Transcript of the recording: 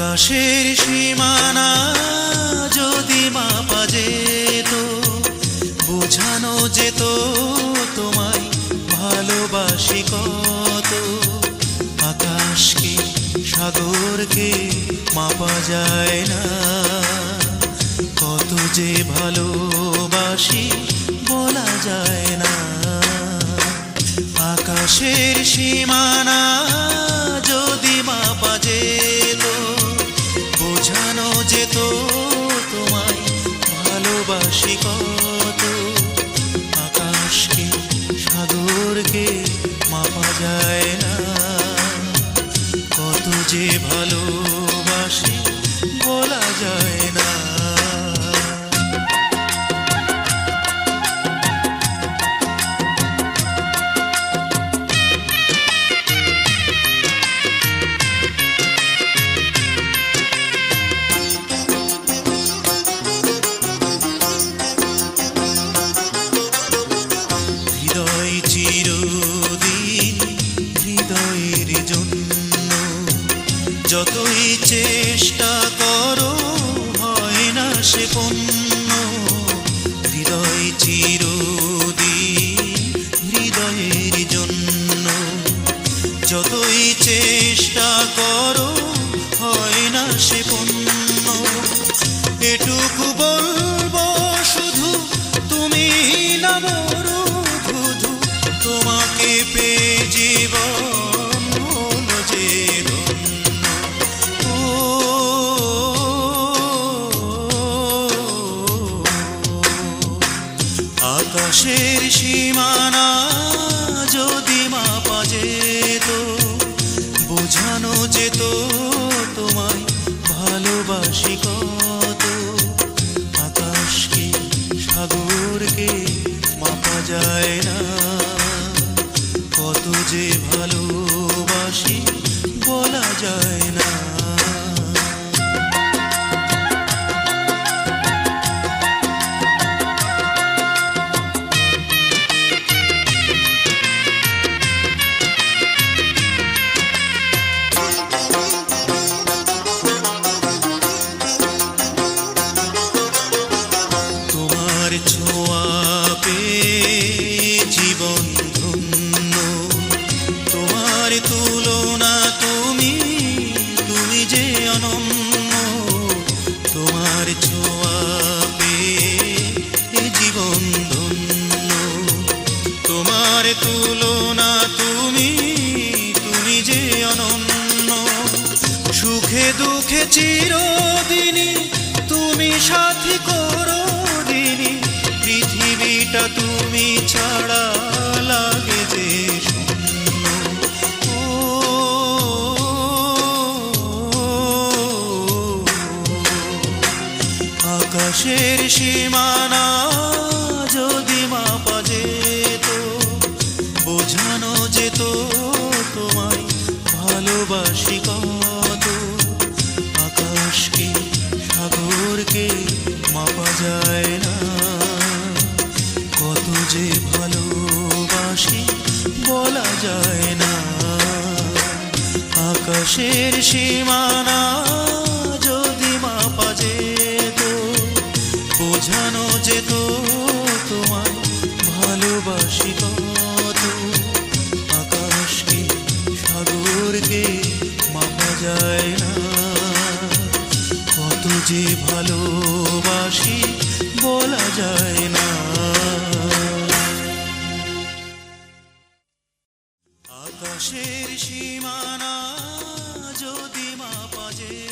আকাশের সীমানা যদি মাপা যেত, বোঝানো যেত তোমায় ভালোবাসি কত। আকাশকে, সাগরকে মাপা যায় না। কত যে ভালোবাসি বলা যায় না। আকাশের সীমানা ভালোবাসি কত আকাশকে সাগরকে মাপা যায় না। কত যে ভালোবাসি বলা যায় জন্য যতই চেষ্টা করো, হয় না সে পণ্য। হৃদয় চিরদিন হৃদয়ের জন্য। যতই চেষ্টা করো আকাশের সীমানা যদি মাপা যেত, বোঝানো যেত তোমায় ভালোবাসি কত। আকাশকে, সাগরকে মাপা যায় না। কত যে ভালোবাসি বলা যায় তোমার তুলনা তুমি তুমি যে অনন্য সুখে দুঃখে চিরদিনই তুমি সাথী করো দিনই পৃথিবীটা তুমি ছাড়া লাগে যে আকাশের সীমানা বোঝানো যেত তোমায় ভালোবাসি কত। আকাশকে, সাগরকে মাপা যায় না। কত যে ভালোবাসি বলা যায় না। আকাশের সীমানা যে ভালোবাসি বলা যায় না। আকাশের সীমানা যদি মা পাজে